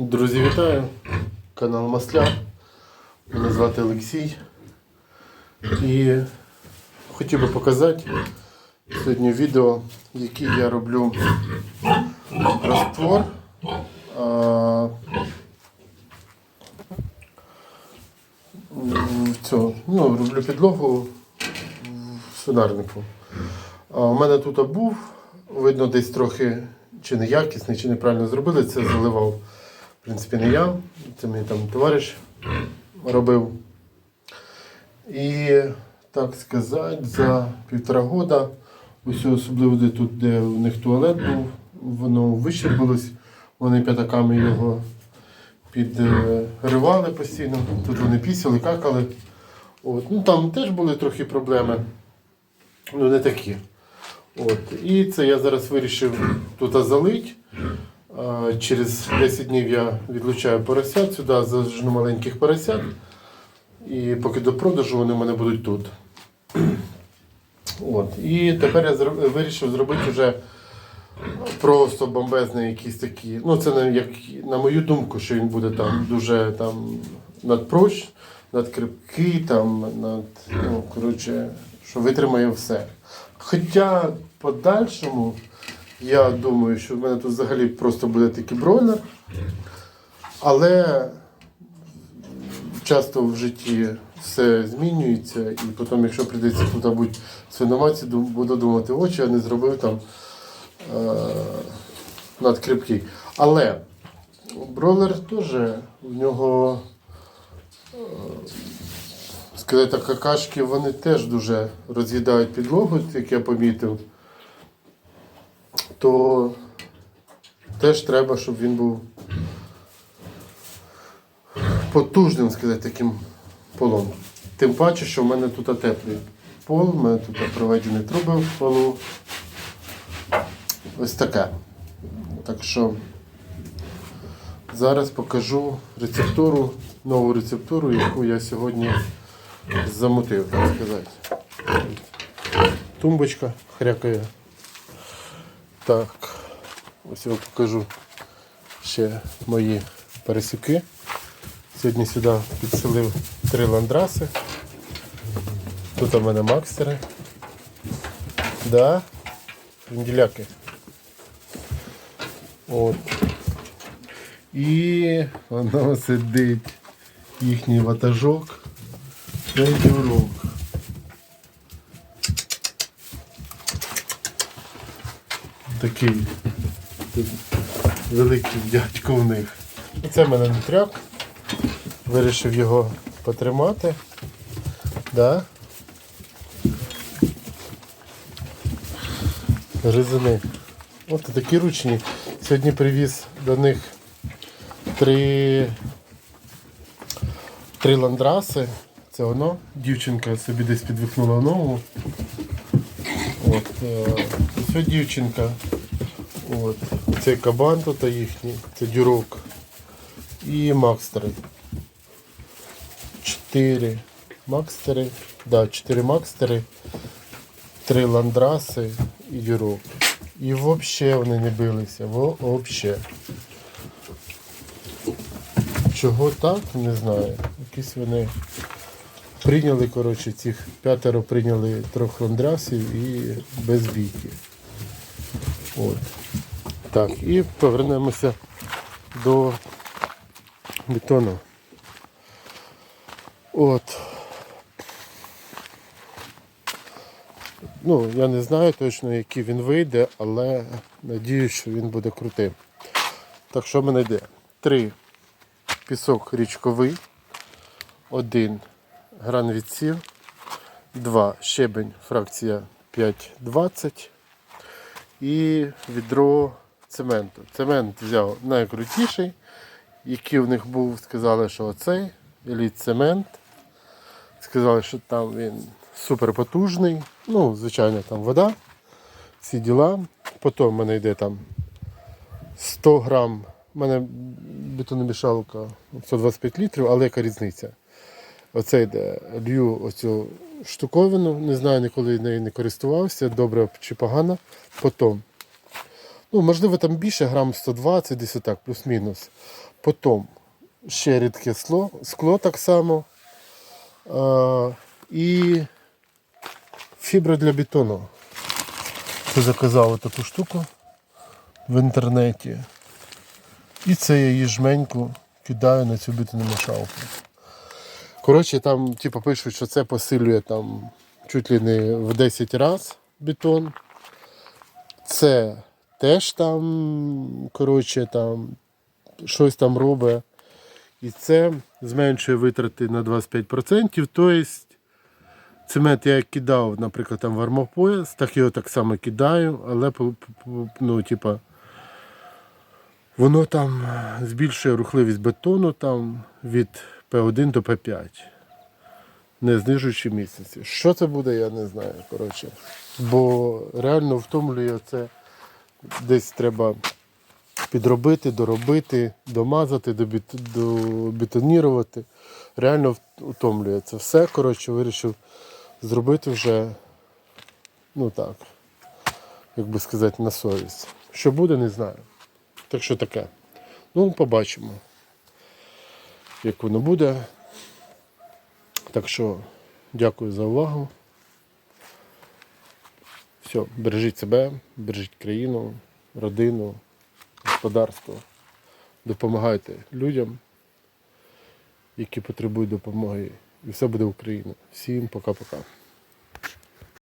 Друзі, вітаю! Канал Масля. Мене звати Олексій. І хотів би показати сьогодні відео, який я роблю раствор. А, в цьому, ну, роблю підлогу в свинарнику. А у мене тут був, видно, десь трохи чи неякісний, чи неправильно зробили. Це заливав, в принципі, не я. Це мій там товариш робив. І так сказати, за півтора года, ось особливо де тут, де у них туалет був, воно вищербилось, вони п'ятаками його підривали постійно. Тут вони пісяли, какали. От. Ну, там теж були трохи проблеми. Ну, не такі. От. І це я зараз вирішив тут залить. Через 10 днів я відлучаю поросят, сюди зажну маленьких поросят. І поки до продажу вони в мене будуть тут. От. І тепер я вирішив зробити вже просто бомбезний якийсь такий. Ну, це на, як, на мою думку, що він буде там дуже там надпрощ, надкрипкий, там, над, ну, коротше, що витримає все. Хоча подальшому я думаю, що в мене тут взагалі просто буде такий бройлер. Але часто в житті все змінюється, і потім, якщо прийдеться тут бути свиноматці, буду думати, очі, я не зробив там е- надкріпкий. Але бройлер теж в нього, е- сказати какашки, вони теж дуже роз'їдають підлогу, як я помітив. То теж треба, щоб він був потужним, сказати, таким полом. Тим паче, що в мене тут теплий пол, в мене тут проведені труби в полу. Ось таке. Так що зараз покажу рецептуру, нову рецептуру, яку я сьогодні замутив, так сказати. Тумбочка хрякає. Так, ось я покажу ще мої пересіки. Сьогодні сюди підселив три ландраси. Тут у мене макстери. Да, фінділяки. От. І воно сидить їхній ватажок. Це дюрок. Такий великий дядько в них. Це в мене нутряк. Вирішив його потримати. Да? Резини. От такі ручні. Сьогодні привіз до них три, три ландраси. Це воно. Дівчинка собі десь підвихнула ногу. От, це дівчинка. От. Цей кабан тут їхній, це дюрок. І макстери. Чотири макстери. Да, чотири макстери, три ландраси і дюрок. І взагалі вони не билися. Взагалі. Чого так, не знаю. Якісь вони прийняли, коротше, цих п'ятеро прийняли трьох ландрасів і без бійки. От. Так, і повернемося до бетону. От. Ну, я не знаю точно, який він вийде, але надіюсь, що він буде крутим. Так що в мене йде? Три пісок річковий, один гранвідсів, два щебень фракція 5,20 і відро цементу. Цемент взяв найкрутіший, який в них був, сказали, що оцей еліт цемент. Сказали, що там він супер потужний. Ну, звичайно, там вода, всі діла. Потім в мене йде там 100 грам. У мене бетономішалка 125 літрів, але яка різниця? Оце йде, лью оцю штуковину, не знаю, ніколи нею не користувався, добре чи погано. Потім Ну, можливо, там більше, грам 120, десь отак, плюс-мінус. Потім ще рідке скло, скло так само. А, і фібра для бетону. Це заказав таку штуку в інтернеті. І це я її жменьку кидаю на цю бетономішалку. Коротше, там типу, пишуть, що це посилює там чуть ли не в 10 разів бетон. Це теж там, коротше, там щось там робить. І це зменшує витрати на 25%. Тобто цемент я кидав, наприклад, там в армопояс, так його так само кидаю, але ну, типа, воно там збільшує рухливість бетону там, від P1 до P5 не знижуючи місяці. Що це буде, я не знаю. Коротше. Бо реально втомлює це десь треба підробити, доробити, домазати, добетонірувати. Реально вт- втомлює це все. Коротше, вирішив зробити вже, ну так, як би сказати, на совість. Що буде, не знаю. Так що таке. Ну, побачимо, як воно буде. Так що дякую за увагу. Все, бережіть себе, бережіть країну, родину, господарство. Допомагайте людям, які потребують допомоги. І все буде Україна. Всім пока-пока.